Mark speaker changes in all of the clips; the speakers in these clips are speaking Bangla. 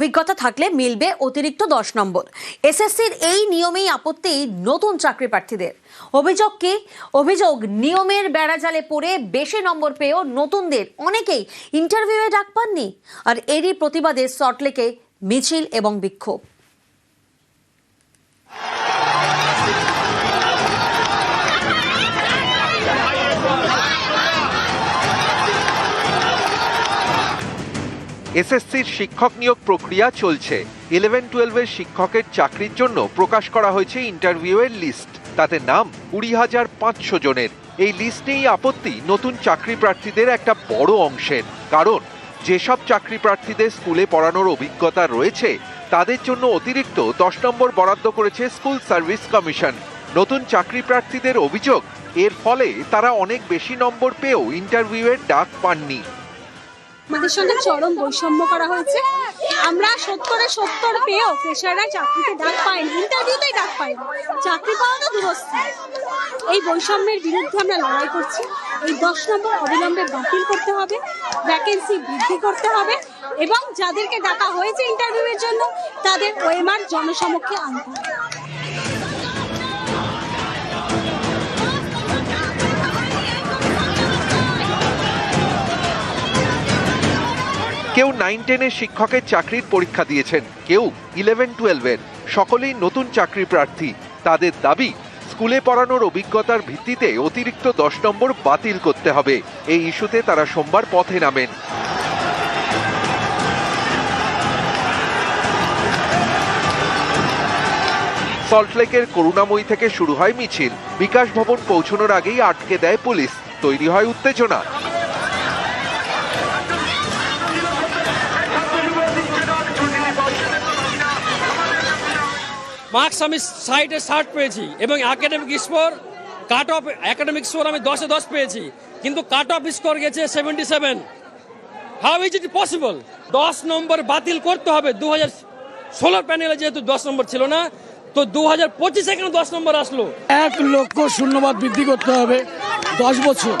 Speaker 1: অভিজ্ঞতা থাকলে মিলবে অতিরিক্ত দশ নম্বর। এসএসসির এই নিয়মেই আপত্তি নতুন চাকরি প্রার্থীদের অভিযোগ কি? অভিযোগ, নিয়মের বেড়াজালে পড়ে বেশি নম্বর পেয়েও নতুনদের অনেকেই ইন্টারভিউয়ে ডাক পাননি। আর এরই প্রতিবাদে সল্টলেকে মিছিল এবং বিক্ষোভ।
Speaker 2: এসএসসির শিক্ষক নিয়োগ প্রক্রিয়া চলছে। ইলেভেন টুয়েলভের শিক্ষকের চাকরির জন্য প্রকাশ করা হয়েছে ইন্টারভিউয়ের লিস্ট তাতে নাম কুড়ি হাজার পাঁচশো জনের। এই লিস্ট নিয়েই আপত্তি নতুন চাকরি প্রার্থীদের একটা বড় অংশের। কারণ, যেসব চাকরি প্রার্থীদের স্কুলে পড়ানোর অভিজ্ঞতা রয়েছে, তাদের জন্য অতিরিক্ত দশ নম্বর বরাদ্দ করেছে স্কুল সার্ভিস কমিশন। নতুন চাকরি প্রার্থীদের অভিযোগ, এর ফলে তারা অনেক বেশি নম্বর পেয়েও ইন্টারভিউয়ের ডাক পাননি।
Speaker 3: আমাদের সঙ্গে চরম বৈষম্য করা হয়েছে। আমরা সত্তরে সত্তর পেয়েও ফ্রেশাররা চাকরিতে ডাক পাইনি ইন্টারভিউতেই ডাক পাইনি। চাকরি পাওয়া তো দূরস্থ। এই বৈষম্যের বিরুদ্ধে আমরা লড়াই করছি। এই দশ নম্বর অবিলম্বে বাতিল করতে হবে ভ্যাকেন্সি বৃদ্ধি করতে হবে এবং যাদেরকে ডাকা হয়েছে ইন্টারভিউয়ের জন্য, তাদের ওএমআর জনসমক্ষে আনতে হবে।
Speaker 2: কেউ নাইন টেনের শিক্ষকের চাকরির পরীক্ষা দিয়েছেন, কেউ ইলেভেন টুয়েলভের সকলেই নতুন চাকরি প্রার্থী। তাদের দাবি, স্কুলে পড়ানোর অভিজ্ঞতার ভিত্তিতে অতিরিক্ত দশ নম্বর বাতিল করতে হবে। এই ইস্যুতে তারা সোমবার পথে নামেন। সল্টলেকের করুণাময়ী থেকে শুরু হয় মিছিল। বিকাশ ভবন পৌঁছানোর আগেই আটকে দেয় পুলিশ। তৈরি হয় উত্তেজনা।
Speaker 4: মার্কস আমি সাইটে ষাট পেয়েছি এবং academic score cut off academic score আমি দশে দশ পেয়েছি। কিন্তু কাট অফ স্কোর গেছে seventy seven how is it possible দশ নম্বর বাতিল করতে হবে। দু হাজার ষোলোর প্যানেলে যেহেতু দশ নম্বর ছিল না, তো দু হাজার পঁচিশে কেন দশ নম্বর আসলো?
Speaker 5: এক লক্ষ শূন্যবাদ বৃদ্ধি করতে হবে। দশ বছর।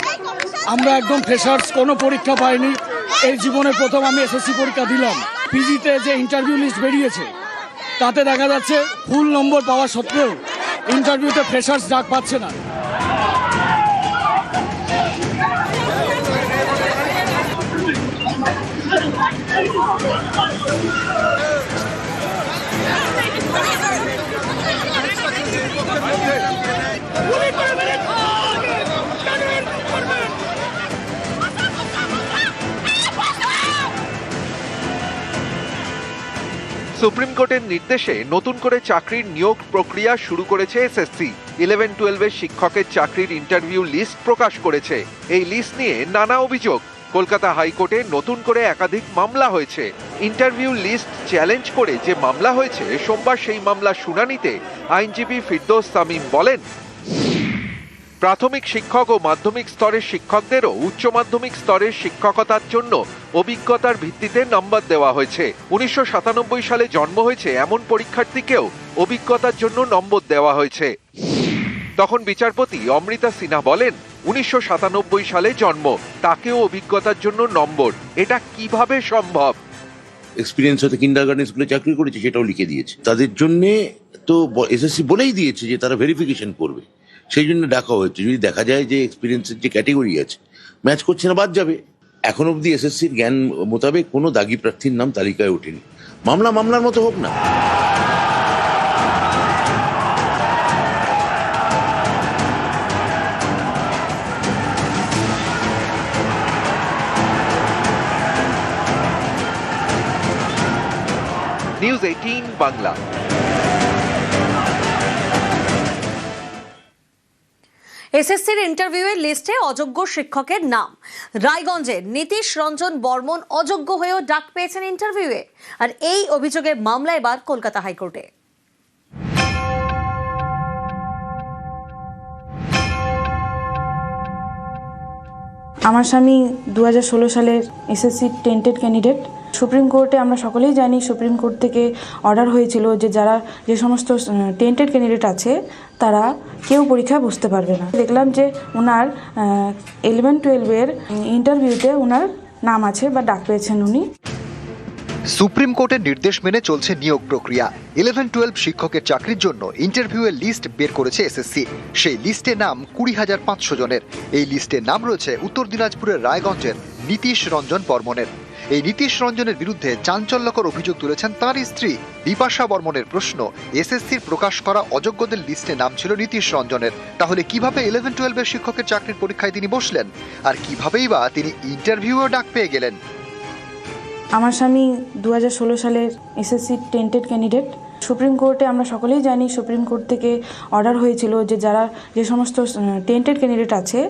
Speaker 5: আমরা একদম ফ্রেশার্স কোনো পরীক্ষা পাইনি। এই জীবনে প্রথম আমি এসএসসি পরীক্ষা দিলাম। পিজিতে যে ইন্টারভিউ লিস্ট বেরিয়েছে তাতে দেখা যাচ্ছে ফুল নম্বর পাওয়া সত্ত্বেও ইন্টারভিউতে ফ্রেশার্স ডাক পাচ্ছে না।
Speaker 2: সুপ্রিম কোর্টের নির্দেশে নতুন করে চাকরির নিয়োগ প্রক্রিয়া শুরু করেছে এসএসসি ইলেভেন টুয়েলভের শিক্ষকের চাকরির ইন্টারভিউ লিস্ট প্রকাশ করেছে। এই লিস্ট নিয়ে নানা অভিযোগ। কলকাতা হাইকোর্টে নতুন করে একাধিক মামলা হয়েছে। ইন্টারভিউ লিস্ট চ্যালেঞ্জ করে যে মামলা হয়েছে, সোমবার সেই মামলা শুনানিতে আইনজীবী ফিরদোস তামিম বলেন প্রাথমিক শিক্ষক ও মাধ্যমিক স্তরের শিক্ষকদেরও উচ্চ মাধ্যমিক স্তরের শিক্ষকতার জন্য অভিজ্ঞতার ভিত্তিতে নম্বর দেওয়া হয়েছে। উনিশশো সাতানব্বই সালে জন্ম হয়েছে এমন পরীক্ষার্থীকেও অভিজ্ঞতার জন্য নম্বর দেওয়া হয়েছে। তখন বিচারপতি অমৃতা সিনহা বলেন, উনিশশো সাতানব্বই সালে জন্ম, তাকেও অভিজ্ঞতার জন্য নম্বর। এটা কীভাবে সম্ভব?
Speaker 6: এক্সপিরিয়েন্স হয়তো কিন্ডার গার্ডেন স্কুলে চাকরি করেছে, সেটাও লিখে দিয়েছে। তাদের জন্য তো এসএসসি বলেই দিয়েছে যে তারা ভেরিফিকেশন করবে। সেই জন্য ডাকা হয়েছে। যদি দেখা যায় যে এক্সপিরিয়েন্সের যে ক্যাটেগরি আছে ম্যাচ করছে না, বাদ যাবে। এখন অবধি এসএসসির জ্ঞান মোতাবেক কোনো দাগি প্রার্থীর নাম তালিকায় ওঠেনি। মামলা মামলার মতো হোক না।
Speaker 2: নিউজ এইটিন বাংলা
Speaker 1: এসএসসির ইন্টারভিউয়ের লিস্টে অযোগ্য শিক্ষকের নাম। রায়গঞ্জের নীতিশ রঞ্জন বর্মন অযোগ্য হয়েও ডাক পেয়েছেন ইন্টারভিউয়ে। আর এই অভিযোগের মামলা এবার কলকাতা হাইকোর্টে।
Speaker 7: আমার স্বামী দু হাজার ষোলো সালের এসএসসি টেন্টেড ক্যান্ডিডেট সুপ্রিম কোর্টে আমরা সকলেই জানি সুপ্রিম কোর্ট থেকে অর্ডার হয়েছিল যে যারা যে সমস্ত টেন্টেড ক্যান্ডিডেট আছে, তারা কেউ পরীক্ষায় বসতে পারবে না। দেখলাম যে ওনার ইলেভেন টুয়েলভের ইন্টারভিউতে ওনার নাম আছে বা ডাক পেয়েছেন উনি।
Speaker 8: সুপ্রিম কোর্টের নির্দেশ মেনে চলছে নিয়োগ প্রক্রিয়া। ইলেভেন টুয়েলভ শিক্ষকের চাকরির জন্য ইন্টারভিউয়ের লিস্ট বের করেছে এসএসসি সেই লিস্টে নাম কুড়ি হাজার পাঁচশো জনের। এই লিস্টে নাম রয়েছে উত্তর দিনাজপুরের রায়গঞ্জের নীতিশ রঞ্জন বর্মনের। এই নীতিশ রঞ্জনের বিরুদ্ধে চাঞ্চল্যকর অভিযোগ তুলেছেন তার স্ত্রী বিপাশা বর্মনের প্রশ্ন, এসএসসির প্রকাশ করা অযোগ্যদের লিস্টে নাম ছিল নীতিশ রঞ্জনের। তাহলে কীভাবে ইলেভেন টুয়েলভের শিক্ষকের চাকরির পরীক্ষায় তিনি বসলেন? আর কিভাবেই বা তিনি ইন্টারভিউও ডাক পেয়ে গেলেন?
Speaker 7: আমার স্বামী দু হাজার ষোলো সালের এসএসসি টেন্টেড ক্যান্ডিডেট সুপ্রিম কোর্টে আমরা সকলেই জানি, সুপ্রিম কোর্ট থেকে অর্ডার হয়েছিল যে যারা যে সমস্ত টেন্টেড ক্যান্ডিডেট আছে,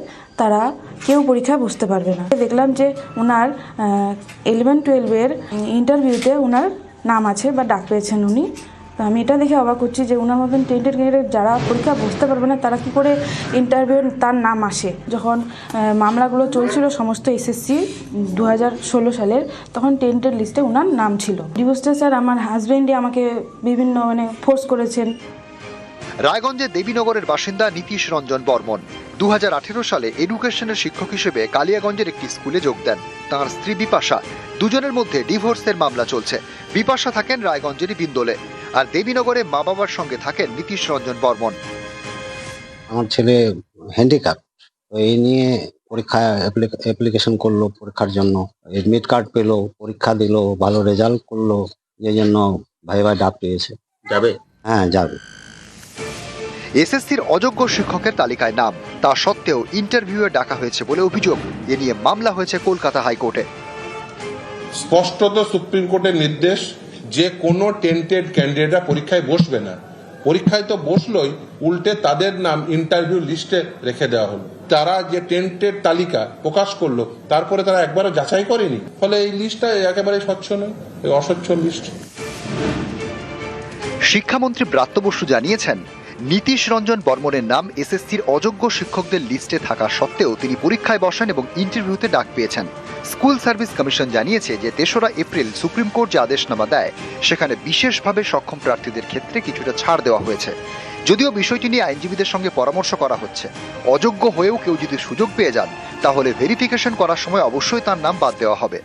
Speaker 7: তারা কেউ পরীক্ষায় বসতে পারবে না। দেখলাম যে ওনার ইলেভেন টুয়েলভের ইন্টারভিউতে ওনার নাম আছে বা ডাক পেয়েছেন উনি। তো আমি এটা দেখে অবাক হচ্ছি যে ওনার মতন টেন্টেড ক্যান্ডিডেট যারা পরীক্ষা বসতে পারবে না, তারা কি করে ইন্টারভিউ তার নাম আসে? যখন মামলাগুলো চলছিল সমস্ত এসএসসি দু হাজার ষোলো সালের, তখন টেন্টেড লিস্টে ওনার নাম ছিল। ডিভোর্সটা স্যার আমার হাজব্যান্ডই আমাকে বিভিন্ন মানে ফোর্স করেছেন।
Speaker 8: রায়গঞ্জের দেবীনগরের বাসিন্দা নীতিশ রঞ্জন বর্মন দু হাজার আঠারো সালে এডুকেশনের শিক্ষক হিসেবে কালিয়াগঞ্জের একটি স্কুলে যোগ দেন। তাঁর স্ত্রী বিপাশা, দুজনের মধ্যে ডিভোর্সের মামলা চলছে। বিপাশা থাকেন রায়গঞ্জেরই বিন্দোলে। আর দেবীনগরে মা বাবার সঙ্গে থাকেন নীতিশ রঞ্জন বর্মন।
Speaker 9: আমার ছেলে হ্যান্ডিক্যাপ এই নিয়ে পরীক্ষা অ্যাপ্লিকেশন করল পরীক্ষার জন্য। এডমিট কার্ড পেল পরীক্ষা দিলো ভালো রেজাল্ট করল যে জন্য ভাই ভাই ডাক পেয়েছে।
Speaker 6: যাবে?
Speaker 9: হ্যাঁ যাবে।
Speaker 8: এসএসসির অযোগ্য শিক্ষকের তালিকায় নাম তা সত্ত্বেও ইন্টারভিউয়ে ডাকা হয়েছে বলে অভিযোগ এ নিয়ে মামলা হয়েছে কলকাতা হাইকোর্টে।
Speaker 10: স্পষ্টত সুপ্রিম কোর্টের নির্দেশ যে কোনো টেন্টেড ক্যান্ডিডেটরা পরীক্ষায় বসবে না। পরীক্ষায় তো বসলোই, উল্টে তাদের নাম ইন্টারভিউ লিস্টে রেখে দেওয়া হলো। তারা যে টেন্টেড তালিকা প্রকাশ করল, তারপরে তারা একবারও যাচাই করেনি। ফলে এই লিস্টটা একেবারে স্বচ্ছ নয়, এই অস্বচ্ছ লিস্ট
Speaker 8: শিক্ষামন্ত্রী ব্রাত্য বসু জানিয়েছেন, নীতিশ রঞ্জন বর্মনের নাম এসএসসির অযোগ্য শিক্ষকদের লিস্টে থাকা সত্ত্বেও তিনি পরীক্ষায় বসেন এবং ইন্টারভিউতে ডাক পেয়েছেন। স্কুল সার্ভিস কমিশন জানিয়েছে যে তেসরা এপ্রিল সুপ্রিম কোর্ট যে আদেশনামা দেয়, সেখানে বিশেষভাবে সক্ষম প্রার্থীদের ক্ষেত্রে কিছুটা ছাড় দেওয়া হয়েছে। যদিও বিষয়টি নিয়ে আইনজীবীদের সঙ্গে পরামর্শ করা হচ্ছে। অযোগ্য হয়েও কেউ যদি সুযোগ পেয়ে যান, তাহলে ভেরিফিকেশন করার সময় অবশ্যই তার নাম বাদ দেওয়া হবে।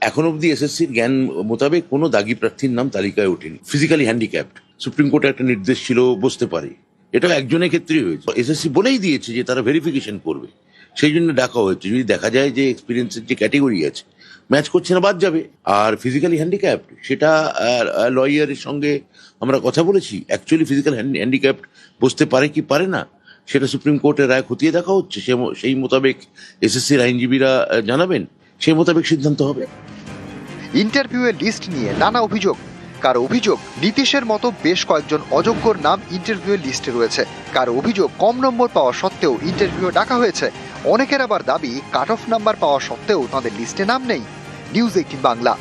Speaker 6: এখন অবধি এসএসসির জ্ঞান মোতাবেক কোনো দাগি প্রার্থীর নাম তালিকায় ওঠেনি। ফিজিক্যালি হ্যান্ডিক্যাপ্ট সুপ্রিম কোর্টে একটা নির্দেশ ছিল, বসতে পারে। এটা একজনের ক্ষেত্রেই হয়েছে। এসএসসি বলেই দিয়েছে যে তারা ভেরিফিকেশন করবে। সেই জন্য ডাকা হয়েছে। যদি দেখা যায় যে এক্সপিরিয়েন্সের যে ক্যাটেগরি আছে ম্যাচ করছে না, বাদ যাবে। আর ফিজিক্যালি হ্যান্ডিক্যাপ্ট সেটা লয়ারের সঙ্গে আমরা কথা বলেছি। অ্যাকচুয়ালি ফিজিক্যাল হ্যান্ডিক্যাপ্ট বসতে পারে কি পারে না, সেটা সুপ্রিম কোর্টের রায় খতিয়ে দেখা হচ্ছে। সেই মোতাবেক এসএসসির আইনজীবীরা জানাবেন। সেই মোতাবেক সিদ্ধান্ত হবে।
Speaker 8: ইন্টারভিউয়ের লিস্ট নিয়ে নানা অভিযোগ। কারও অভিযোগ? নীতিশের মতো বেশ কয়েকজন অযোগ্যর নাম ইন্টারভিউয়ের লিস্টে রয়েছে। কারও অভিযোগ কম নম্বর পাওয়া সত্ত্বেও ইন্টারভিউ ডাকা হয়েছে? অনেকের আবার দাবি কাট অফ নাম্বার পাওয়া সত্ত্বেও তাঁদের লিস্টে নাম নেই। News Eighteen Bangla.